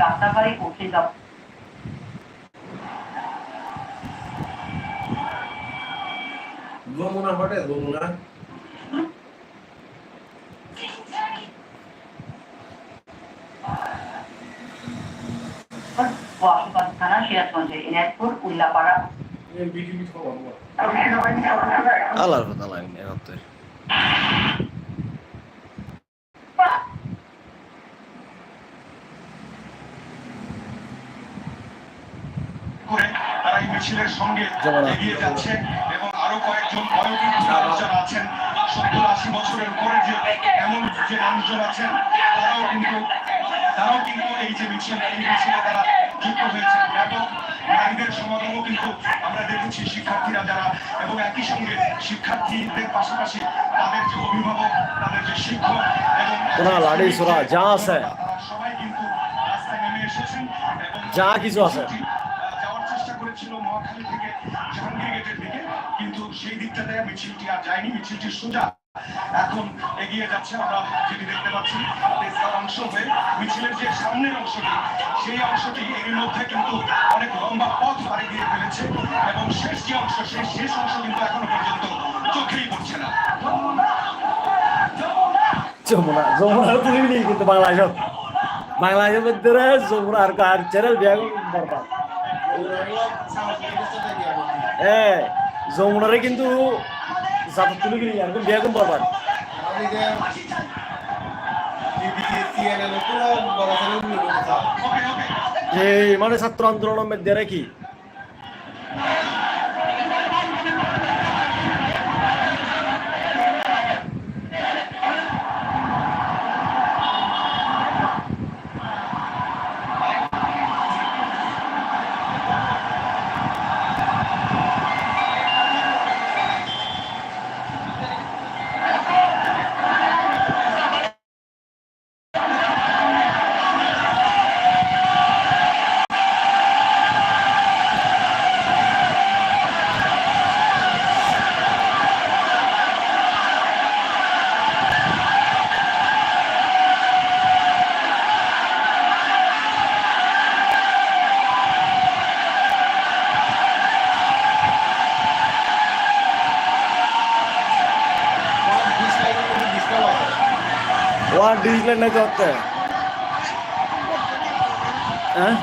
রাস্তাঘাটে পৌঁছে যাব গোমনা হোটেল গোমনা ওয়াসুকান থানা সিরাজগঞ্জের এনায়তপুর উল্লাপাড়া। আল্লাহর কথা লাগে এখন করে তারা। এই মিছিলের সঙ্গে এগিয়ে যাচ্ছে এবং আরও কয়েকজন বয়োবৃদ্ধ মানুষ আছেন সত্তর আশি বছরের উপরে যে এমন যে মানুষজন আছেন তারাও কিন্তু তারাও কিন্তু এই যে মিছিল এই মিছিলে তারা যুক্ত হয়েছেন ব্যাপক নারীদের সমাগমও কিন্তু আমরা দেখেছি শিক্ষার্থীরা যারা এবং একই সঙ্গে শিক্ষার্থীদের পাশাপাশি তাদের যে অভিভাবক তাদের যে শিক্ষক এবং সবাই কিন্তু রাস্তায় নেমে এসেছেন এবং যা কিছু আছে। যাওয়ার চেষ্টা করেছিল মহাখালী থেকে জাহাঙ্গীর গেটের দিকে। কিন্তু সেই দিকটাতে মিছিলটি আর যায়নি। মিছিলটি সোজা এখন এগিয়ে যাচ্ছে আমরা যেটি দেখতে পাচ্ছি তেজগাঁও অংশ হয়ে মিছিলের যে সামনের অংশটি সেই অংশটি এর মধ্যে কিন্তু অনেক লম্বা পথ পাড়ি দিয়ে ফেলেছে এবং শেষ যে অংশ সেই শেষ অংশ কিন্তু এখনও পর্যন্ত চোখেই পড়ছে না। যমুনা যমুনার তুলি নেই কিন্তু বাংলাদেশত বাংলাদেশের মধ্যে রে যমুনা আর আর চ্যানেল বরবাদ এ যমুনারে কিন্তু জাত তুলে গেলি আর বিয়া কম বরবাদ এই মানে ছাত্র আন্দোলনের মধ্যে রে কি। ওয়ান ডিজিটাল নাই করতে হ্যাঁ?